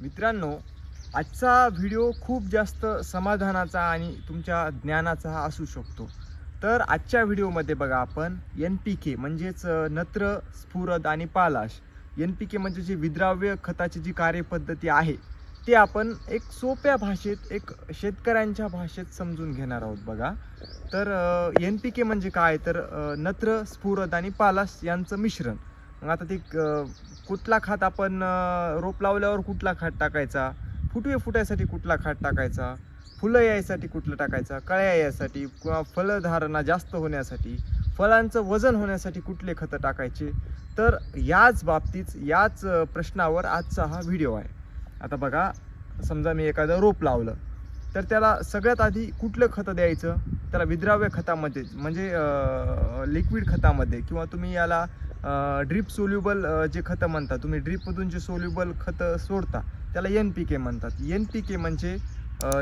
मित्रांनो आजचा व्हिडिओ खूप जास्त समाधानाचा आणि तुमच्या ज्ञानाचा हा असू शकतो. तर आजच्या व्हिडिओमध्ये बघा आपण एन पी के म्हणजेच नत्र स्फुरद आणि पालाश. एन पी के म्हणजे जी विद्राव्य खताची जी कार्यपद्धती आहे ते आपण एक सोप्या भाषेत एक शेतकऱ्यांच्या भाषेत समजून घेणार आहोत बघा. तर एन पी के म्हणजे काय? तर नत्र स्फुरद आणि पालाश यांचं मिश्रण. मग आता ते कुठला खत आपण रोप लावल्यावर कुठला खत टाकायचा? फुटवे फुटायसाठी कुठला खत टाकायचा? फुलं यायसाठी कुठलं टाकायचा? कळ्या यायसाठी किंवा फलधारणा जास्त होण्यासाठी फळांचं वजन होण्यासाठी कुठले खतं टाकायचे? तर याच बाबतीत याच प्रश्नावर आजचा हा व्हिडिओ आहे. आता बघा समजा मी एखादं रोप लावलं तर त्याला सगळ्यात आधी कुठलं खतं द्यायचं? त्याला विद्राव्य खतामध्ये म्हणजे लिक्विड खतामध्ये किंवा तुम्ही याला ड्रीप सोल्युबल जे खतं म्हणता तुम्ही ड्रीपमधून जे सोल्युबल खतं सोडता त्याला एन पी के म्हणतात. एन पी के म्हणजे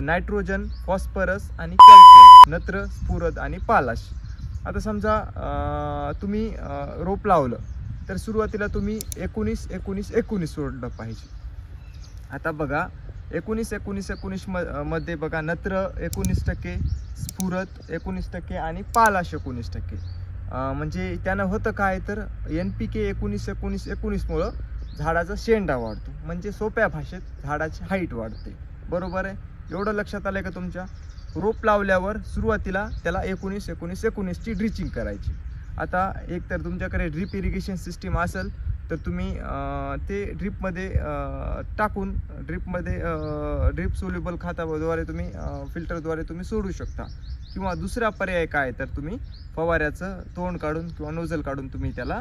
नायट्रोजन फॉस्फरस आणि कॅल्शियम नत्र स्फुरद आणि पालाश. आता समजा तुम्ही रोप लावलं तर सुरुवातीला तुम्ही एकोणीस एकोणीस एकोणीस सोडलं पाहिजे. आता बघा एकोणीस एकोणीस एकोणीस म मध्ये बघा नत्र एकोणीस टक्के स्फुरत एकोणीस टक्के आणि पालाश एकोणीस टक्के. म्हणजे त्यानं होतं काय तर एन पी के एकोणीस एकोणीस एकोणीसमुळं झाडाचा शेंडा वाढतो. म्हणजे सोप्या भाषेत झाडाची हाईट वाढते. बरोबर आहे? एवढं लक्षात आलं का तुमच्या? रोप लावल्यावर सुरुवातीला त्याला एकोणीस एकोणीस एकोणीसची ड्रिचिंग करायची. आता एक तर तुमच्याकडे ड्रीप इरिगेशन सिस्टीम असेल तर तुम्ही ते ड्रीपमध्ये टाकून ड्रीपमध्ये ड्रीप सोल्युबल खाताद्वारे तुम्ही फिल्टरद्वारे तुम्ही सोडू शकता. किंवा दुसरा पर्याय काय तर तुम्ही फवाऱ्याचं तोंड काढून किंवा नोझल काढून तुम्ही त्याला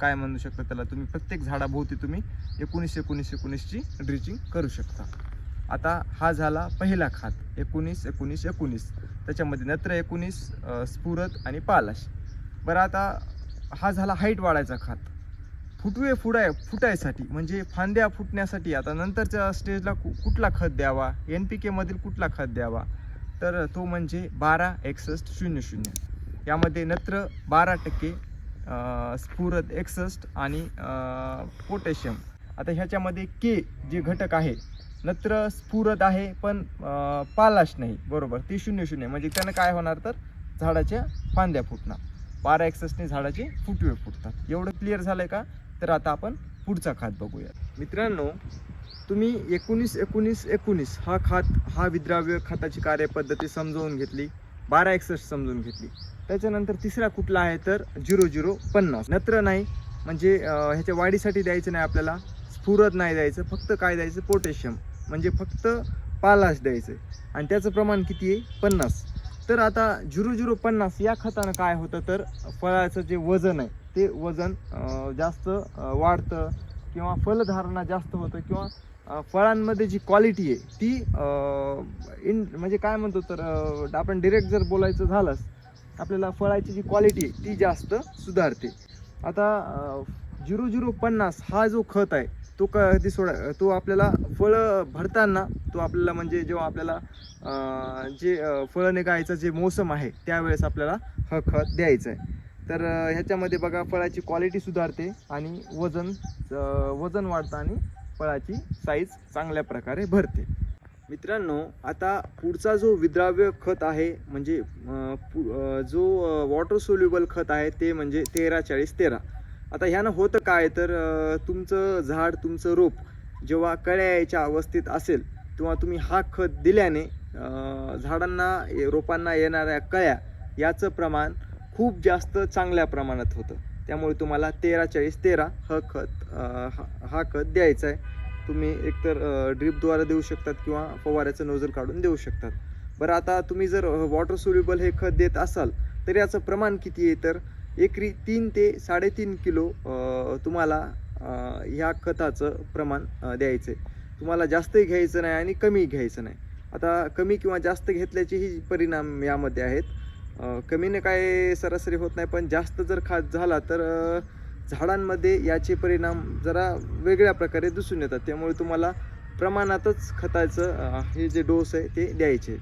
काय म्हणू शकता त्याला तुम्ही प्रत्येक झाडाभोवती तुम्ही एकोणीस एकोणीस एकोणीसची ड्रिचिंग करू शकता. आता हा झाला पहिला खात एकोणीस एकोणीस एकोणीस. त्याच्यामध्ये नत्र एकोणीस स्फुरत आणि पालाश. बरं आता हा झाला हाईट वाढायचा खात. फुटवे फुडाय फुटायसाठी म्हणजे फांद्या फुटण्यासाठी आता नंतरच्या स्टेजला कु कुठला खत द्यावा? एन पी केमधील कुठला खत द्यावा? तर तो म्हणजे बारा एकसष्ट शून्य शून्य. यामध्ये नत्र बारा टक्के स्फुरद एकसष्ट आणि पोटॅशियम. आता ह्याच्यामध्ये के जे घटक आहे नत्र स्फुरद आहे पण पालाश नाही. बरोबर? ते शून्य शून्य. म्हणजे त्यानं काय होणार तर? झाडाच्या फांद्या फुटणार. बारा एकसष्टने झाडाचे फुटवे फुटतात. एवढं क्लिअर झालं आहे का? तर आता आपण पुढचा खात बघूया मित्रांनो तुम्ही एकोणीस एकोणीस एकोणीस हा खात हा विद्राव्य खताची कार्यपद्धती समजावून घेतली बारा एकसष्ट समजून घेतली. त्याच्यानंतर तिसरा कुठला आहे तर झिरो झिरो पन्नास. नत्र नाही म्हणजे ह्याच्या वाढीसाठी द्यायचं नाही आपल्याला स्फुरत नाही द्यायचं फक्त काय द्यायचं? पोटॅशियम. म्हणजे फक्त पालाश द्यायचं. आणि त्याचं प्रमाण किती आहे? पन्नास. तर आता झिरो झिरो पन्नास या खतानं काय होतं? तर फळाचं जे वजन आहे ते वजन जास्त वाढतं किंवा फलधारणा जास्त होतं किंवा फळांमध्ये जी क्वालिटी आहे ती इन म्हणजे काय म्हणतो तर आपण डिरेक्ट जर बोलायचं झालंच आपल्याला फळाची जी क्वालिटी आहे ती जास्त सुधारते. आता झिरो झिरो पन्नास हा जो खत आहे तो कधी सोडा तो आपल्याला फळं भरताना तो आपल्याला म्हणजे जेव्हा आपल्याला जे फळं निघायचं जे मोसम आहे त्यावेळेस आपल्याला हा खत द्यायचं आहे. तर ह्याच्यामध्ये बघा फळाची क्वालिटी सुधारते आणि वजन वजन वाढतं आणि फळाची साईज चांगल्या प्रकारे भरते. मित्रांनो आता पुढचा जो विद्राव्य खत आहे म्हणजे पु- जो वॉटर सोल्युबल खत आहे ते म्हणजे तेरा चाळीस तेरा. आता ह्यानं होतं काय? तर तुमचं झाड तुमचं रोप जेव्हा कळ्या यायच्या अवस्थेत असेल तेव्हा तुम्ही हा खत दिल्याने झाडांना रोपांना येणाऱ्या कळ्या याचं प्रमाण खूप जास्त चांगल्या प्रमाणात होतं. त्यामुळे तुम्हाला तेरा चाळीस तेरा हा खत हा- हा खत द्यायचा आहे. तुम्ही एकतर ड्रीपद्वारे देऊ शकतात किंवा फवाऱ्याचं नोजल काढून देऊ शकतात. बरं आता तुम्ही जर वॉटर सोल्युबल हे खत देत असाल तर याचं प्रमाण किती आहे? तर एकरी तीन ते साडेतीन किलो तुम्हाला ह्या खताचं प्रमाण द्यायचं आहे तुम्हाला जास्तही घ्यायचं नाही आणि कमी घ्यायचं नाही. आता कमी किंवा जास्त घेतल्याचेही परिणाम यामध्ये आहेत. कमीने काय सरासरी होत नाही पण जास्त जर खास झाला तर झाडांमध्ये याचे परिणाम जरा वेगळ्या प्रकारे दिसून येतात. त्यामुळे तुम्हाला प्रमाणातच खताचं हे जे डोस आहे ते द्यायचे.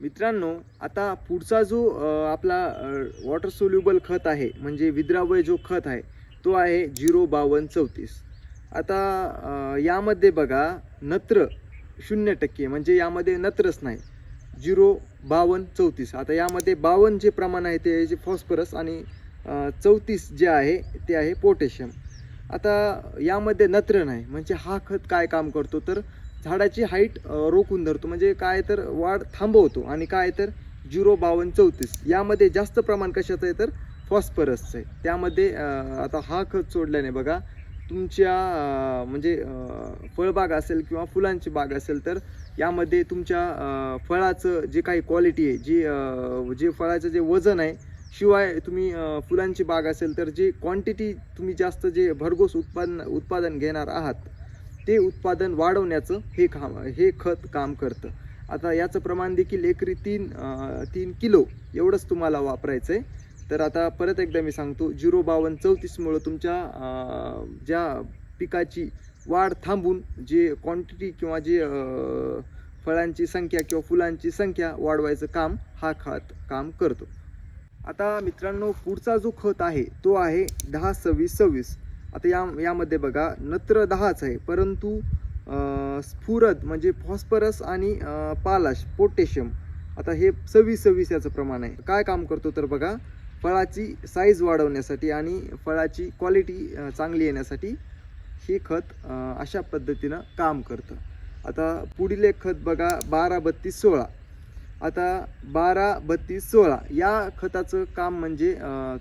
मित्रांनो आता पुढचा जो आपला वॉटर सोल्युबल खत आहे म्हणजे विद्रावय जो खत आहे तो आहे झिरो बावन्न चौतीस. आता यामध्ये बघा नत्र शून्य टक्के म्हणजे यामध्ये नत्रच नाही. झिरो बावन्न चौतीस. आता यामध्ये बावन्न जे प्रमाण आहे ते जे फॉस्फरस आणि चौतीस जे आहे ते आहे पोटॅशियम आता यामध्ये नत्र नाही म्हणजे हा खत काय काम करतो? तर झाडाची हाईट रोखून धरतो. म्हणजे काय तर वाढ थांबवतो आणि काय तर झिरो बावन्न चौतीस. यामध्ये जास्त प्रमाण कशाचं आहे? तर फॉस्फरसचं आहे. त्यामध्ये आता हा खत सोडल्याने बघा तुमच्या म्हणजे फळबाग असेल किंवा फुलांची बाग असेल तर यामध्ये तुमच्या फळाचं जे काही क्वालिटी आहे जी जे फळाचं जे वजन आहे शिवाय तुम्ही फुलांची बाग असेल तर जे क्वांटिटी तुम्ही जास्त जे भरघोस उत्पादन उत्पादन घेणार आहात ते उत्पादन वाढवण्याचं हे काम हे खत काम करतं. आता याचं प्रमाण देखील एकरी तीन तीन किलो एवढंच तुम्हाला वापरायचं आहे तर आता परत एकदा मी सांगतो झिरो बावन्न चौतीसमुळं तुमच्या ज्या पिकाची वाढ थांबून जे क्वांटिटी किंवा जे फळांची संख्या किंवा फुलांची संख्या वाढवायचं काम हा खत काम करतो. आता मित्रांनो पुढचा जो खत आहे तो आहे दहा सव्वीस सव्वीस. आता या यामध्ये बघा नत्र दहाच आहे परंतु स्फुरद म्हणजे फॉस्फरस आणि पालाश पोटॅशियम. आता हे सव्वीस सव्वीस याचं प्रमाण आहे. काय काम करतो तर बघा फळाची साईज वाढवण्यासाठी आणि फळाची क्वालिटी चांगली येण्यासाठी हे खत अशा पद्धतीनं काम करतं. आता पुढील एक खत बघा बारा बत्तीस सोळा. आता बारा बत्तीस सोळा या खताचं काम म्हणजे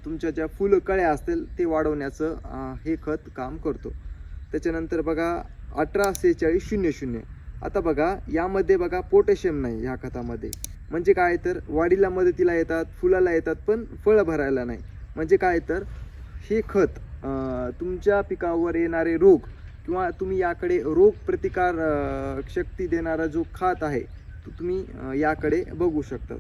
तुमच्या ज्या फुलं कळ्या असतील ते वाढवण्याचं हे खत काम करतो. त्याच्यानंतर बघा अठरा सेहेचाळीस शून्य शून्य. आता बघा यामध्ये बघा पोटॅशियम नाही ह्या खतामध्ये. म्हणजे काय तर वाढीला मदतीला येतात फुलाला येतात पण फळं भरायला नाही. म्हणजे काय तर हे खत तुमच्या पिकावर येणारे रोग किंवा तुम्ही याकडे रोग प्रतिकार शक्ती देणारा जो खात आहे तो तुम्ही याकडे बघू शकता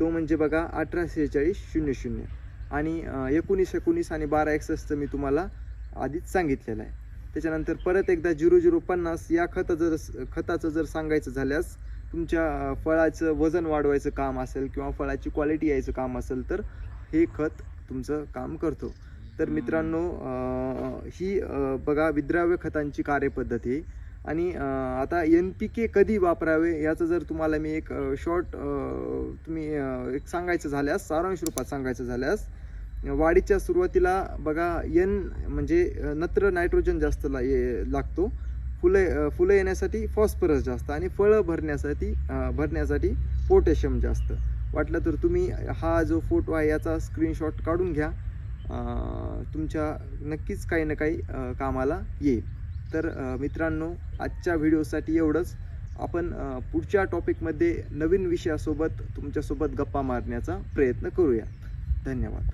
तो म्हणजे बघा अठरा सेहेचाळीस शून्य शून्य. आणि एकोणीस एकोणीस आणि बारा एकसष्ट मी तुम्हाला आधीच सांगितलेलं आहे. त्याच्यानंतर परत एकदा झिरो झिरो पन्नास या खताचं जर खताचं जर सांगायचं झाल्यास तुमच्या फळाचं वजन वाढवायचं काम असेल किंवा फळाची क्वालिटी यायचं काम असेल तर हे खत तुमचं काम करतो. तर मित्रांनो ही बघा विद्राव्य खतांची कार्यपद्धती आहे आणि आता एन पी के कधी वापरावे याचं जर तुम्हाला मी एक शॉर्ट तुम्ही एक सांगायचं झाल्यास सारांश रूपात सांगायचं झाल्यास वाढीच्या सुरुवातीला बघा एन म्हणजे नत्र नायट्रोजन जास्त ला लागतो. फुलं फुलं येण्यासाठी फॉस्फरस जास्त आणि फळं भरण्यासाठी भरण्यासाठी पोटॅशियम जास्त. वाटलं तर तुम्ही हा जो फोटो आहे याचा स्क्रीनशॉट काढून घ्या. तुमच्या नक्कीच काही ना काही कामाला येईल. तर मित्रांनो आजच्या व्हिडिओसाठी एवढंच. आपण पुढच्या टॉपिकमध्ये नवीन विषयासोबत तुमच्यासोबत गप्पा मारण्याचा प्रयत्न करूया. धन्यवाद.